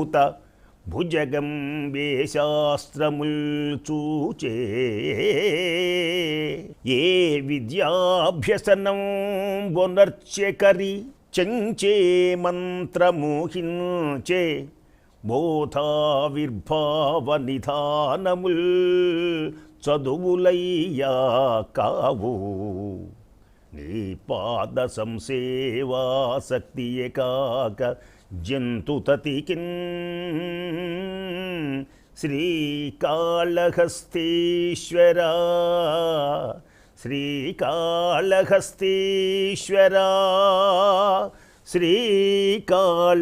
భూత భుజగంబే శాస్త్రముల్ చూచే ఏ విద్యాభ్యసనం బొనర్చకరి చంచే మంత్రమోహించే. బోధావిర్భావ నిధానముల్ చదువులయ్యా కావు. నీ పాద సంసేవాసక్తియే కాక జంతుతతికిన్ శ్రీకాళహస్తీశ్వరా శ్రీకాళహస్తీశ్వరా శ్రీకాళహస్తీశ్వరా.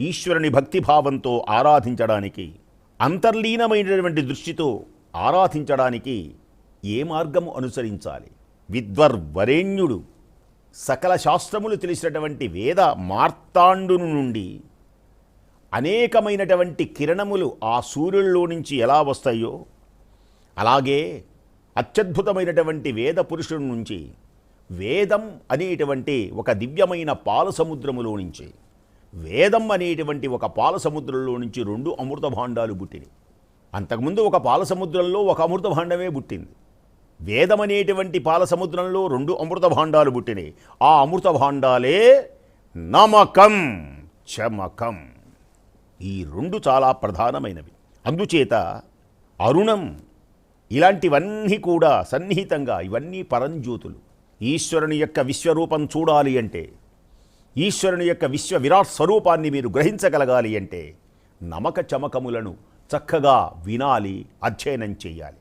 ఈశ్వరుని భక్తిభావంతో ఆరాధించడానికి అంతర్లీనమైనటువంటి దృష్టితో ఆరాధించడానికి ఏ మార్గము అనుసరించాలి? విద్వర్వరేణ్యుడు సకల శాస్త్రములు తెలిసినటువంటి వేద మార్తాండును నుండి అనేకమైనటువంటి కిరణములు ఆ సూర్యుల్లో నుంచి ఎలా వస్తాయో అలాగే అత్యద్భుతమైనటువంటి వేద పురుషుడి నుంచి వేదం అనేటువంటి ఒక దివ్యమైన పాల సముద్రములో నుంచి వేదం అనేటువంటి ఒక పాల సముద్రంలో నుంచి రెండు అమృత భాండాలు పుట్టినాయి. అంతకుముందు ఒక పాల సముద్రంలో ఒక అమృత భాండమే పుట్టింది. వేదమనేటువంటి పాలసముద్రంలో పాల సముద్రంలో రెండు అమృత భాండాలు పుట్టినాయి. ఆ అమృత భాండాలే నమకం చమకం. ఈ రెండు చాలా ప్రధానమైనవి. అందుచేత అరుణం ఇలాంటివన్నీ కూడా సన్నిహితంగా ఇవన్నీ పరంజ్యోతులు. ఈశ్వరుని యొక్క విశ్వరూపం చూడాలి అంటే ఈశ్వరుని యొక్క విశ్వ విరాట్ స్వరూపాన్ని మీరు గ్రహించగలగాలి అంటే నమక చమకములను చక్కగా వినాలి అధ్యయనం చేయాలి.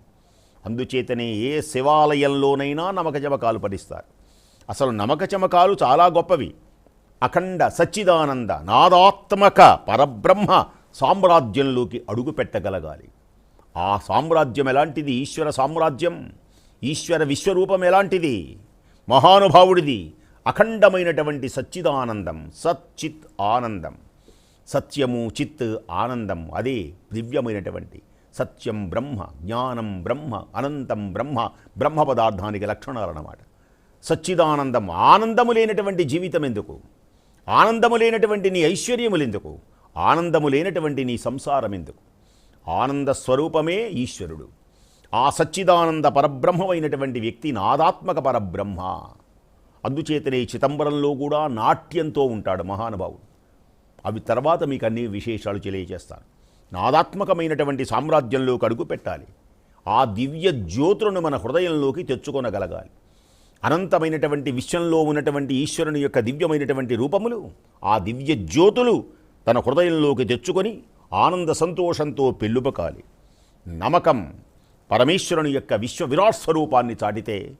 అందుచేతనే ఏ శివాలయంలోనైనా నమక చమకాలు పఠిస్తారు. అసలు నమక చమకాలు చాలా గొప్పవి. అఖండ సచ్చిదానంద నాదాత్మక పరబ్రహ్మ సామ్రాజ్యంలోకి అడుగు పెట్టగలగాలి. ఆ సామ్రాజ్యం ఎలాంటిది? ఈశ్వర సామ్రాజ్యం. ఈశ్వర విశ్వరూపం ఎలాంటిది? మహానుభావుడిది అఖండమైనటువంటి సచ్చిదానందం సచ్చిత్ ఆనందం. సత్యము చిత్ ఆనందం అదే దివ్యమైనటువంటి సత్యం బ్రహ్మ జ్ఞానం బ్రహ్మ అనంతం బ్రహ్మ బ్రహ్మ పదార్థానికి లక్షణాలన్నమాట సచ్చిదానందం ఆనందము లేనటువంటి జీవితం ఎందుకు? ఆనందము లేనటువంటి నీ ఐశ్వర్యములు ఎందుకు? ఆనందము లేనటువంటి నీ సంసారం ఎందుకు? ఆనంద స్వరూపమే ఈశ్వరుడు. ఆ సచ్చిదానంద పరబ్రహ్మమైనటువంటి వ్యక్తి నాదాత్మక పరబ్రహ్మ. అందుచేతనే చిదంబరంలో కూడా నాట్యంతో ఉంటాడు మహానుభావుడు. అవి తర్వాత మీకు అన్ని విశేషాలు తెలియజేస్తాను. నాదాత్మకమైనటువంటి సామ్రాజ్యంలోకి అడుగు పెట్టాలి. ఆ దివ్య జ్యోతులను మన హృదయంలోకి తెచ్చుకొనగలగాలి. అనంతమైనటువంటి విశ్వంలో ఉన్నటువంటి ఈశ్వరుని యొక్క దివ్యమైనటువంటి రూపములు ఆ దివ్య జ్యోతులు తన హృదయంలోకి తెచ్చుకొని ఆనంద సంతోషంతో పెళ్ళుపకాలి. నమకం పరమేశ్వరుని యొక్క విశ్వ విరాట్ స్వరూపాన్ని చాటితే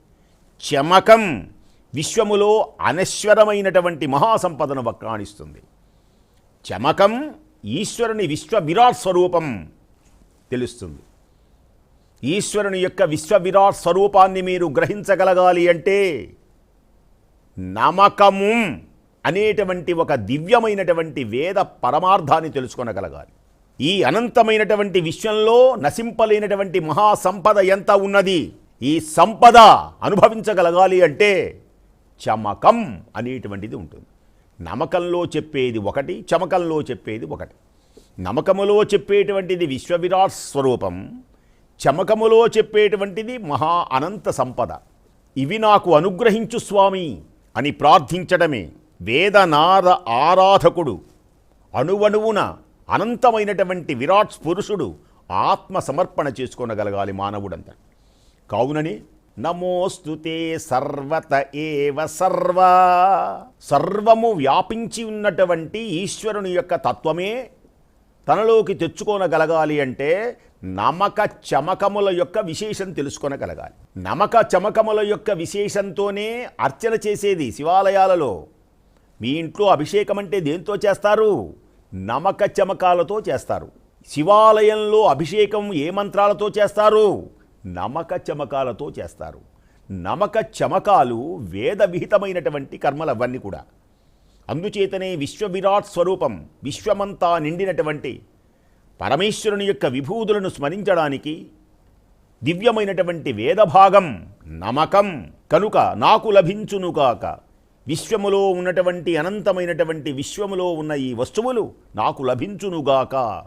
చమకం విశ్వములో అనశ్వరమైనటువంటి మహాసంపదను వక్రాణిస్తుంది. చమకం ఈశ్వరుని విశ్వ విరాట్ స్వరూపం తెలుస్తుంది. ఈశ్వరుని యొక్క విశ్వ విరాట్ స్వరూపాన్ని మీరు గ్రహించగలగాలి అంటే నమకము అనేటువంటి ఒక దివ్యమైనటువంటి వేద పరమార్థాన్ని తెలుసుకొనగలగాలి. ఈ అనంతమైనటువంటి విశ్వంలో నశింపలేనటువంటి మహాసంపద ఎంత ఉన్నది? ఈ సంపద అనుభవించగలగాలి అంటే చమకం అనేటువంటిది ఉంటుంది. నమకంలో చెప్పేది ఒకటి చమకంలో చెప్పేది ఒకటి. నమకములో చెప్పేటువంటిది విశ్వవిరాట్ స్వరూపం చమకములో చెప్పేటువంటిది మహా అనంత సంపద. ఇవి నాకు అనుగ్రహించు స్వామి అని ప్రార్థించడమే వేదనాద ఆరాధకుడు అణువణువున అనంతమైనటువంటి విరాట్ పురుషుడు ఆత్మ సమర్పణ చేసుకోనగలగాలి మానవుడంతా కావునని నమోస్తుతే సర్వత ఏవ సర్వా. సర్వము వ్యాపించి ఉన్నటువంటి ఈశ్వరుని యొక్క తత్వమే. తనలోకి తెచ్చుకోనగలగాలి అంటే నమక చమకముల యొక్క విశేషం తెలుసుకొనగలగాలి. నమక చమకముల యొక్క విశేషంతోనే అర్చన చేసేది శివాలయాలలో. మీ ఇంట్లో అభిషేకం అంటే దేంతో చేస్తారు? నమక చమకాలతో చేస్తారు. శివాలయంలో అభిషేకం ఏ మంత్రాలతో చేస్తారు? నమక చమకాలతో చేస్తారు. నమక చమకాలు వేద విహితమైనటువంటి కర్మలు అవన్నీ కూడా. అందుచేతనే విశ్వవిరాట్ స్వరూపం విశ్వమంతా నిండినటువంటి పరమేశ్వరుని యొక్క విభూతులను స్మరించడానికి దివ్యమైనటువంటి వేదభాగం నమకం. కనుక నాకు లభించునుగాక విశ్వములో ఉన్నటువంటి అనంతమైనటువంటి విశ్వములో ఉన్న ఈ వస్తువులు నాకు లభించునుగాక